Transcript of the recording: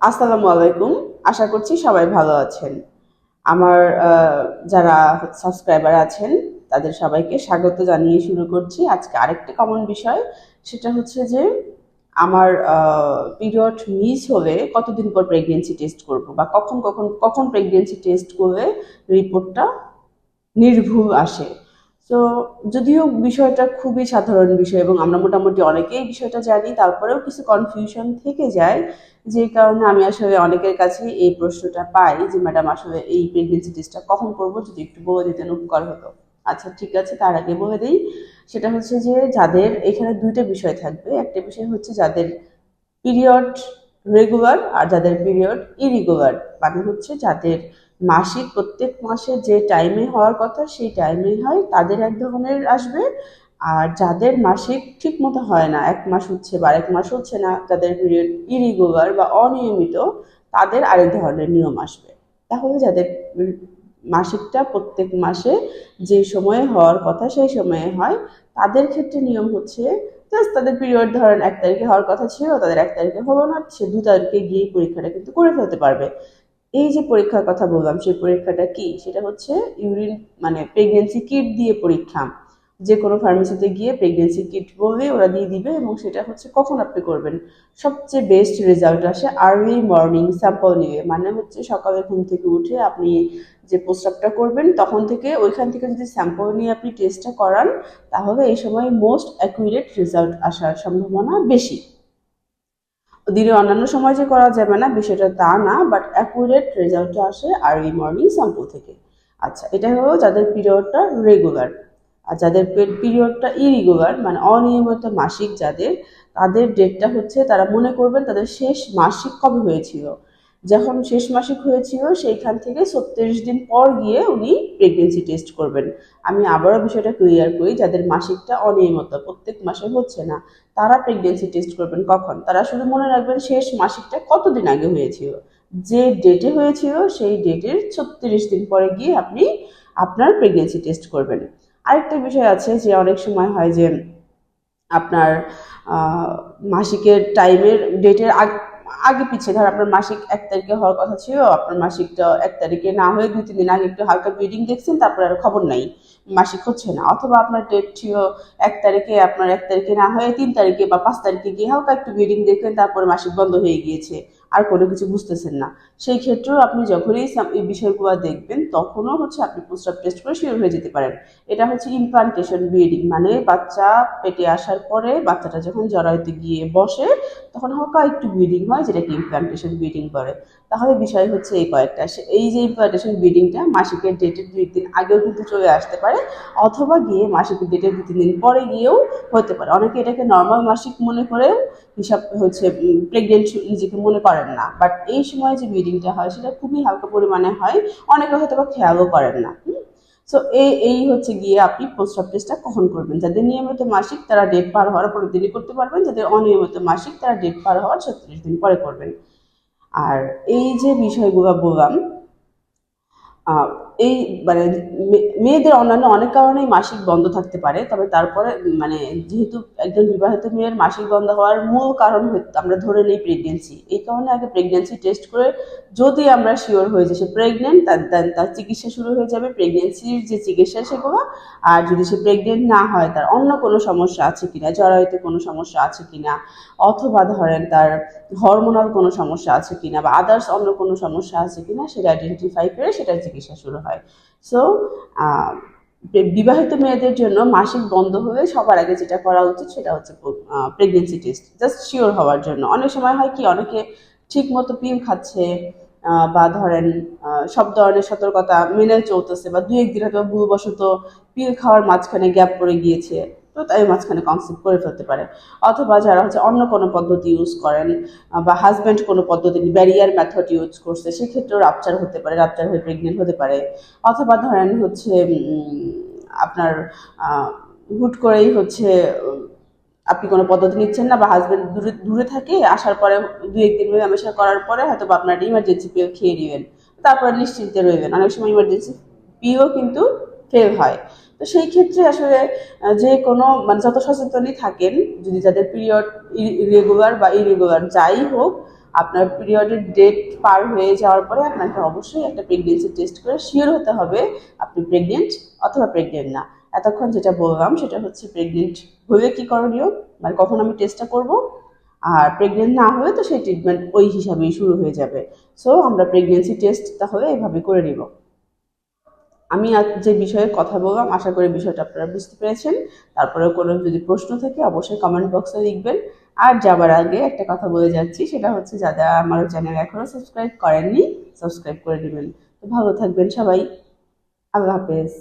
আসসালামু আলাইকুম। আশা করছি সবাই ভালো আছেন। আমার যারা সাবস্ক্রাইবার আছেন, তাদের সবাইকে স্বাগত জানিয়ে শুরু করছি আজকে আরেকটি কমন বিষয়। সেটা হচ্ছে যে, আমার পিরিয়ড মিস হলে কতদিন পর প্রেগনেন্সি টেস্ট করব বা কখন কখন কখন প্রেগনেন্সি টেস্ট করলে রিপোর্টটা নির্ভুল আসে। তো যদিও বিষয়টা খুবই সাধারণ বিষয় এবং আমরা মোটামুটি অনেকেই বিষয়টা জানি, তারপরেও কিছু কনফিউশন থেকে যায়, যে কারণে আমি আসলে অনেকের কাছে এই প্রশ্নটা পাই যে, ম্যাডাম, আসলে এই প্রেগনেন্সি টেস্টটা কখন করব? যদি একটু বলে দিতেন উপকার হতো। আচ্ছা ঠিক আছে, তার আগে বলে দিই। সেটা হচ্ছে যে, যাদের এখানে দুইটা বিষয় থাকবে, একটা বিষয় হচ্ছে যাদের পিরিয়ড রেগুলার আর যাদের পিরিয়ড ইরেগুলার মানে হচ্ছে যাদের মাসিক প্রত্যেক মাসে যে টাইমে হওয়ার কথা সেই টাইমে হয়, তাদের এক ধরনের আসবে। আর যাদের মাসিক ঠিক মতো হয় না, এক মাস হচ্ছে বা এক মাস হচ্ছে না, তাদের পিরিয়ড ইরেগুলার বা অনিয়মিত, তাদের আরেক ধরনের নিয়ম আসবে। তাহলে যাদের মাসিকটা প্রত্যেক মাসে যে সময়ে হওয়ার কথা সেই সময়ে হয়, তাদের ক্ষেত্রে নিয়ম হচ্ছে জাস্ট তাদের পিরিয়ড ধরেন এক তারিখে হওয়ার কথা ছিল, তাদের এক তারিখে হলো না, সে দু তারিখে গিয়ে পরীক্ষাটা কিন্তু করে ফেলতে পারবে। এই যে পরীক্ষার কথা বললাম, সেই পরীক্ষাটা কি? সেটা হচ্ছে ইউরিন মানে প্রেগনেন্সি কিট দিয়ে পরীক্ষা। যে কোনো ফার্মেসিতে গিয়ে প্রেগনেন্সি কিট বললে ওরা দিয়ে দিবে এবং সেটা হচ্ছে কখন আপনি করবেন। সবচেয়ে বেস্ট রেজাল্ট আসে আর্লি মর্নিং স্যাম্পল নিয়ে মানে হচ্ছে সকালে ঘুম থেকে উঠে আপনি যে প্রস্রাবটা করবেন, তখন থেকে ওইখান থেকে যদি স্যাম্পল নিয়ে আপনি টেস্টটা করান, তাহলে এই সময় মোস্ট অ্যাকুরেট রেজাল্ট আসার সম্ভাবনা বেশি। দিনে অন্যান্য সময় যে করা যাবে না, বিষয়টা তা না বাট অ্যাকুরেট রেজাল্টটা আসে আর্লি মর্নিং স্যাম্পল থেকে। আচ্ছা এটা হলো যাদের পিরিয়ডটা রেগুলার আর যাদের পেট পিরিয়ডটা ইরেগুলার মানে অনিয়মিত মাসিক যাদের, তাদের ডেটটা হচ্ছে তারা মনে করবেন তাদের শেষ মাসিক কবে হয়েছিল। যখন শেষ মাসিক হয়েছিল সেইখান থেকে ছত্রিশ দিন পর গিয়ে উনি প্রেগনেন্সি টেস্ট করবেন। আমি আবারও বিষয়টা ক্লিয়ার করি, যাদের মাসিকটা অনিয়মিত, প্রত্যেক মাসে হচ্ছে না, তারা প্রেগনেন্সি টেস্ট করবেন কখন? তারা শুধু মনে রাখবেন শেষ মাসিকটা কতদিন আগে হয়েছিল। যে ডেটে হয়েছিল সেই ডেটের ছত্রিশ দিন পরে গিয়ে আপনি আপনার প্রেগনেন্সি টেস্ট করবেন। আরেকটা বিষয় আছে যে অনেক সময় হয় যে আপনার মাসিকের টাইমের ডেটের আগ, আগে পিছিয়ে ধর আপনার মাসিক এক তারিখে হওয়ার কথা ছিল, আপনার মাসিকটা এক তারিখে না হয়ে দুই, তিন দিন আগে একটু হালকা ব্লিডিং দেখছেন, তারপর আর খবর নাই, মাসিক হচ্ছে না। অথবা আপনার ডেট ছিল এক তারিখে, আপনার এক তারিখে না হয়ে তিন তারিখে বা পাঁচ তারিখে গিয়ে হালকা একটু ব্লিডিং দেখলেন, তারপরে মাসিক বন্ধ হয়ে গিয়েছে। আর কোনো কিছু বুঝতেছেন না। সেই ক্ষেত্রেও আপনি যখনই এই বিষয়গুলো দেখবেন, তখনও হচ্ছে আপনি প্রস্রাব টেস্ট করে শিওর হয়ে যেতে পারেন। এটা হচ্ছে ইমপ্লান্টেশন ব্লিডিং মানে বাচ্চা পেটে আসার পরে বাচ্চাটা যখন জড়াইতে গিয়ে বসে, তখন হকা একটু ব্লিডিং হয়, যেটাকে ইমপ্লান্টেশন ব্লিডিং করে তাহলে বিষয় হচ্ছে এই কয়েকটা। এই যে ইমপ্লান্টেশন ব্লিডিংটা মাসিকের ডেটের দুই দিন আগেও কিন্তু চলে আসতে পারে, অথবা গিয়ে মাসিকের ডেটের দু তিন দিন পরে গিয়েও হতে পারে। অনেকে এটাকে নর্মাল মাসিক মনে করেও হিসাব হচ্ছে প্রেগনেন্ট নিজেকে মনে করেন না। বাট এই সময় যে ব্লিডিংটা হয় সেটা খুবই হালকা পরিমাণে হয়। অনেকে হয়তো বা খেয়ালও করেন না। সো এই এই হচ্ছে গিয়ে আপনি প্রস্রাব টেস্টটা কখন করবেন? যাদের নিয়মিত মাসিক তারা ডেট পার হওয়ার পরের দিনই করতে পারবেন, যাদের অনিয়মিত মাসিক তারা ডেট পার হওয়ার ছত্রিশ দিন পরে করবেন। আর এই যে বিষয়গুলো বললাম এই মানে মেয়েদের অন্যান্য অনেক কারণেই মাসিক বন্ধ থাকতে পারে, তবে তারপরে মানে যেহেতু একজন বিবাহিত মেয়ের মাসিক বন্ধ হওয়ার মূল কারণ আমরা ধরে নিই প্রেগনেন্সি এই কারণে আগে প্রেগনেন্সি টেস্ট করে যদি আমরা শিওর হয়ে যে সে প্রেগনেন্ট তার, তার- তার চিকিৎসা শুরু হয়ে যাবে প্রেগনেন্সির যে চিকিৎসা সেগুলো, আর যদি সে প্রেগনেন্ট না হয়, তার অন্য কোনো সমস্যা আছে কিনা, জরায়ুতে কোনো সমস্যা আছে কিনা, অথবা ধরেন তার হরমোনাল কোনো সমস্যা আছে কিনা, বা আদার্স অন্য কোনো সমস্যা আছে কিনা, সেটা আইডেন্টিফাই করে সেটার চিকিৎসা শুরু হয় সো বিবাহিত মেয়েদের জন্য মাসিক বন্ধ হয়ে সবার আগে যেটা করা উচিত সেটা হচ্ছে প্রেগনেন্সি টেস্ট জাস্ট শিওর হওয়ার জন্য। অনেক সময় হয় কি অনেকে ঠিক মতো পিল খাচ্ছে বা ধরেন সব ধরনের সতর্কতা মেনে চলতেছে বা দু একদিন হয়তো ভুলবশত পিল খাওয়ার মাঝখানে গ্যাপ পড়ে গিয়েছে। তো তাই মাঝখানে কনসেপ্ট করে ফেলতে পারে। অথবা যারা হচ্ছে অন্য কোনো পদ্ধতি ইউজ করেন বা হাজব্যান্ড কোনো পদ্ধতি ব্যারিয়ার মেথড ইউজ করছে, সেক্ষেত্রেও রাপচার হতে পারে রাপচার হয়ে প্রেগনেন্ট হতে পারে। অথবা ধরেন হচ্ছে আপনার হুট করেই হচ্ছে আপনি কোনো পদ্ধতি নিচ্ছেন না বা হাজবেন্ড দূরে দূরে থাকে, আসার পরে দু একদিন মেলামেশা করার পরে হয়তো বা আপনার ইমার্জেন্সি পিও খেয়ে নেবেন। তারপরে নিশ্চিন্তে রইবেন। অনেক সময় ইমার্জেন্সি পিও কিন্তু ফেল হয়। তো সেই ক্ষেত্রে আসলে যে কোনো মানে যত সচেতনই থাকেন, যদি যাদের পিরিয়ড ইরেগুলার বা ইরেগুলার যাই হোক, আপনার পিরিয়ডের ডেট পার হয়ে যাওয়ার পরে আপনাকে অবশ্যই একটা প্রেগনেন্সি টেস্ট করে শিওর হতে হবে আপনি প্রেগনেন্ট অথবা প্রেগনেন্ট না। এতক্ষণ যেটা বললাম, সেটা হচ্ছে প্রেগনেন্ট হলে কি করণীয়? মানে কখন আমি টেস্টটা করব? আর প্রেগনেন্ট না হলে তো সেই ট্রিটমেন্ট ওই হিসাবেই শুরু হয়ে যাবে। সো আমরা প্রেগনেন্সি টেস্ট তাহলে এভাবে করে নিব। আমি যে বিষয়ে কথা বললাম, আশা করি বিষয়টা আপনারা বুঝতে পেরেছেন। তারপরেও কোনো যদি প্রশ্ন থাকে, অবশ্যই কমেন্ট বক্সে লিখবেন। আর যাবার আগে একটা কথা বলে যাচ্ছি, সেটা হচ্ছে যারা আমার চ্যানেল এখনও সাবস্ক্রাইব করেননি সাবস্ক্রাইব করে দেবেন। তো ভালো থাকবেন সবাই। আল্লাহ হাফেজ।